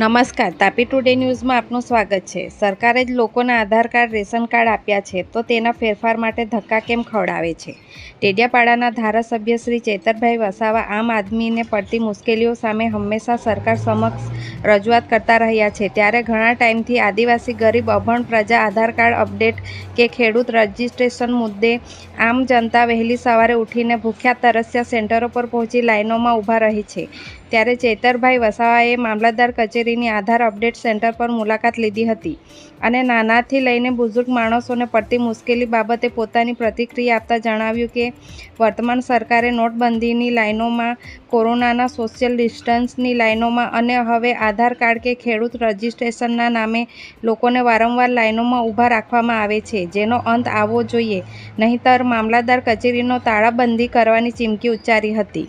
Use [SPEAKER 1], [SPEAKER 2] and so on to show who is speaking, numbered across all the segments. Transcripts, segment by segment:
[SPEAKER 1] નમસ્કાર, તાપી ટુડે ન્યૂઝમાં આપનું સ્વાગત છે. સરકારે જ લોકોના આધાર કાર્ડ, રેશન કાર્ડ આપ્યા છે, તો તેના ફેરફાર માટે ધક્કા કેમ ખવડાવે છે? ટેડિયાપાડાના ધારાસભ્ય શ્રી ચેતરભાઈ વસાવા આમ આદમીને પડતી મુશ્કેલીઓ સામે હંમેશા સરકાર સમક્ષ રજૂઆત કરતા રહ્યા છે. ત્યારે ઘણા ટાઈમથી આદિવાસી ગરીબ અભણ પ્રજા આધાર કાર્ડ અપડેટ કે ખેડૂત રજિસ્ટ્રેશન મુદ્દે આમ જનતા વહેલી સવારે ઉઠીને ભૂખ્યા તરસ્યા સેન્ટરો પર પહોંચી લાઇનોમાં ઊભા રહી છે. ત્યારે ચેતરભાઈ વસાવાએ મામલતદાર કચેરીની આધાર અપડેટ સેન્ટર પર મુલાકાત લીધી હતી અને નાનાથી લઈને બુઝુર્ગ માણસોને પડતી મુશ્કેલી બાબતે પોતાની પ્રતિક્રિયા આપતા જણાવ્યું કે, વર્તમાન સરકારે નોટબંધીની લાઇનોમાં કોરોનાના સોશિયલ ડિસ્ટન્સની લાઇનોમાં અને હવે આધાર કાર્ડ કે ખેડૂત રજિસ્ટ્રેશનના નામે લોકોને વારંવાર લાઇનોમાં ઊભા રાખવામાં આવે છે, જેનો અંત આવવો જોઈએ. નહીંતર મામલતદાર કચેરીનો તાળાબંધી કરવાની ચીમકી ઉચ્ચારી હતી.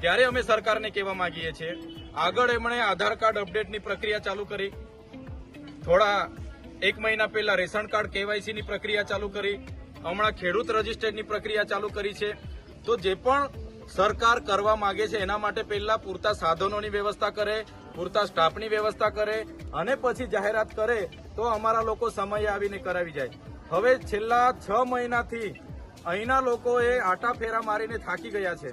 [SPEAKER 2] ત્યારે અમે સરકારને કહેવા માંગીએ છીએ, આગળ એમણે આધાર કાર્ડ અપડેટની પ્રક્રિયા ચાલુ કરી. થોડા એક મહિના પહેલા રેશન કાર્ડ કેવાયસીની પ્રક્રિયા ચાલુ કરી. હમણાં ખેડૂત રજીસ્ટરની પ્રક્રિયા ચાલુ કરી છે. તો જે પણ સરકાર કરવા માંગે છે, એના માટે પહેલા પૂરતા સાધનોની વ્યવસ્થા કરે, પૂરતા સ્ટાફની વ્યવસ્થા કરે અને પછી જાહેરાત કરે તો અમારા લોકો સમયે આવીને કરાવી જાય. હવે છેલ્લા છ મહિનાથી અહીંના લોકોએ આટા ફેરા મારીને થાકી ગયા છે.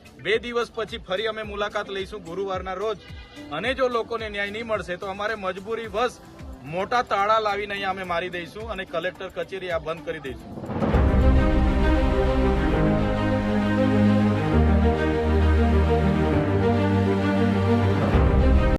[SPEAKER 2] બે દિવસ પછી ફરી અમે મુલાકાત લઈશું ગુરુવારના રોજ. અને જો લોકોને ન્યાય નહીં મળશે તો અમારે મજબૂરી વશ મોટા તાળા લાવીને અહીંયા અમે મારી દઈશું અને કલેક્ટર કચેરી આ બંધ કરી દઈશું.